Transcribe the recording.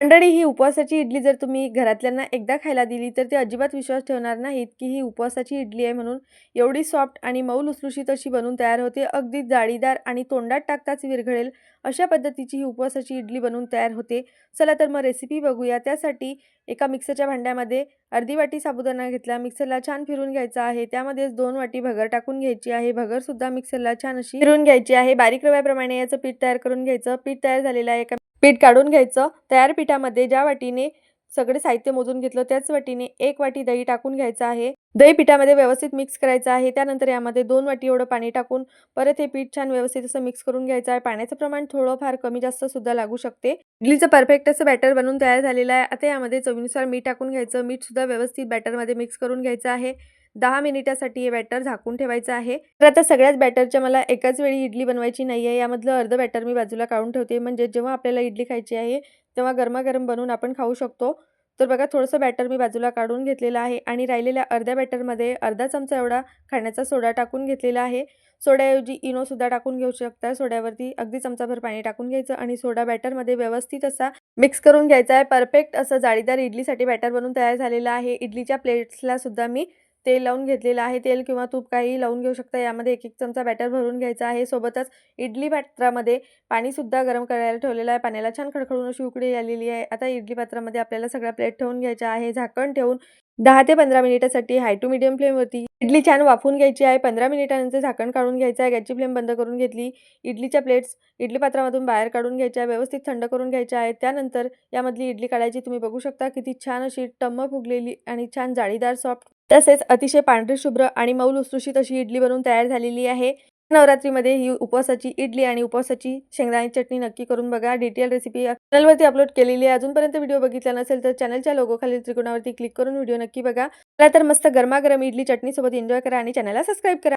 मंडळी ही उपवासाची इडली जर तुम्ही घरातल्यांना एकदा खायला दिली तर ते अजिबात विश्वास ठेवणार नाहीत की ही उपवासाची इडली आहे म्हणून एवढी सॉफ्ट आणि मऊ लुसलुशीत अशी बनवून तयार होते. अगदी जाळीदार आणि तोंडात टाकताच विरघळेल अशा पद्धतीची ही उपवासाची इडली बनवून तयार होते. चला तर मग रेसिपी बघूया. त्यासाठी एका मिक्सरच्या भांड्यामध्ये अर्धी वाटी साबुदाणा घेतला. मिक्सरला छान फिरून घ्यायचा आहे. त्यामध्येच दोन वाटी भगर टाकून घ्यायची आहे. भगर सुद्धा मिक्सरला छान अशी फिरून घ्यायची आहे. बारीक रव्याप्रमाणे याचं पीठ तयार करून घ्यायचं. पीठ तयार झालेलं आहे. एका पीठ काढून घ्यायचं. तयार पिठामध्ये ज्या वाटीने सगळे साहित्य मोजून घेतलं. त्याच वाटीने एक वाटी दही टाकून घ्यायचं आहे. दही पिठामध्ये व्यवस्थित मिक्स करायचं आहे. त्यानंतर यामध्ये दोन वाटी एवढं पाणी टाकून परत हे पीठ छान व्यवस्थित असं मिक्स करून घ्यायचं आहे. पाण्याचं प्रमाण थोडं फार कमी जास्त सुद्धा लागू शकते. इडलीचं परफेक्ट असं बॅटर बनवून तयार झालेलं आहे. आता यामध्ये चवीनुसार मीठ टाकून घ्यायचं. मीठ सुद्धा व्यवस्थित बॅटरमध्ये मिक्स करून घ्यायचं आहे. दहा मिनिटासाठी हे बॅटर झाकून ठेवायचं आहे. तर आता सगळ्याच बॅटरच्या मला एकाच वेळी इडली बनवायची नाही आहे यामधलं अर्ध बॅटर मी बाजूला काढून ठेवते. म्हणजे जेव्हा आपल्याला इडली खायची आहे तेव्हा गरमागरम बनवून आपण खाऊ शकतो. तर बघा थोडंसं बॅटर मी बाजूला काढून घेतलेलं आहे आणि राहिलेल्या अर्ध्या बॅटरमध्ये अर्धा चमचा एवढा खाण्याचा सोडा टाकून घेतलेला आहे. सोड्याऐवजी इनोसुद्धा टाकून घेऊ शकता. सोड्यावरती अगदी चमचाभर पाणी टाकून घ्यायचं आणि सोडा बॅटरमध्ये व्यवस्थित असा मिक्स करून घ्यायचा आहे. परफेक्ट असं जाळीदार इडलीसाठी बॅटर बनवून तयार झालेलं आहे. इडलीच्या प्लेट्सला सुद्धा मी तेल लावून घेतलेलं आहे तेल किंवा तूप काही लावून घेऊ शकता. यामध्ये एक एक चमचा बॅटर भरून घ्यायचा आहे. सोबतच इडली पात्रामध्ये पाणीसुद्धा गरम करायला ठेवलेलं आहे. पाण्याला छान खडखडून अशी उकडी आलेली आहे. आता इडली पात्रामध्ये आपल्याला सगळ्या प्लेट ठेवून घ्यायच्या आहे. झाकण ठेवून दहा ते पंधरा मिनिटासाठी हाय टू मिडियम फ्लेमवरती इडली छान वाफून घ्यायची आहे. पंधरा मिनिटानंतर झाकण काढून घ्यायचं आहे. गॅसची फ्लेम बंद करून घेतली. इडलीच्या प्लेट्स इडली पात्रामधून बाहेर काढून घ्यायच्या व्यवस्थित थंड करून घ्यायच्या आहेत. त्यानंतर यामधली इडली काढायची तुम्ही बघू शकता. किती छान अशी टम्म फुगलेली आणि छान जाळीदार सॉफ्ट तसेच अतिशय पांढरी शुभ्र आणि मऊ लुसलुशीत अशी इडली बनवून तयार झालेली आहे. नवरात्रीमध्ये ही उपवासाची इडली आणि उपवासाची शेंगदाणी चटणी नक्की करून बघा. डिटेल रेसिपी चॅनलवरती अपलोड केलेली आहे. अजूनपर्यंत व्हिडिओ बघितला नसेल तर चॅनलच्या लोगो खालील त्रिकोणावरती क्लिक करून व्हिडिओ नक्की बघा. चला तर मस्त गरमागरम इडली चटणी सोबत एन्जॉय करा आणि चॅनलला सबस्क्राईब करा.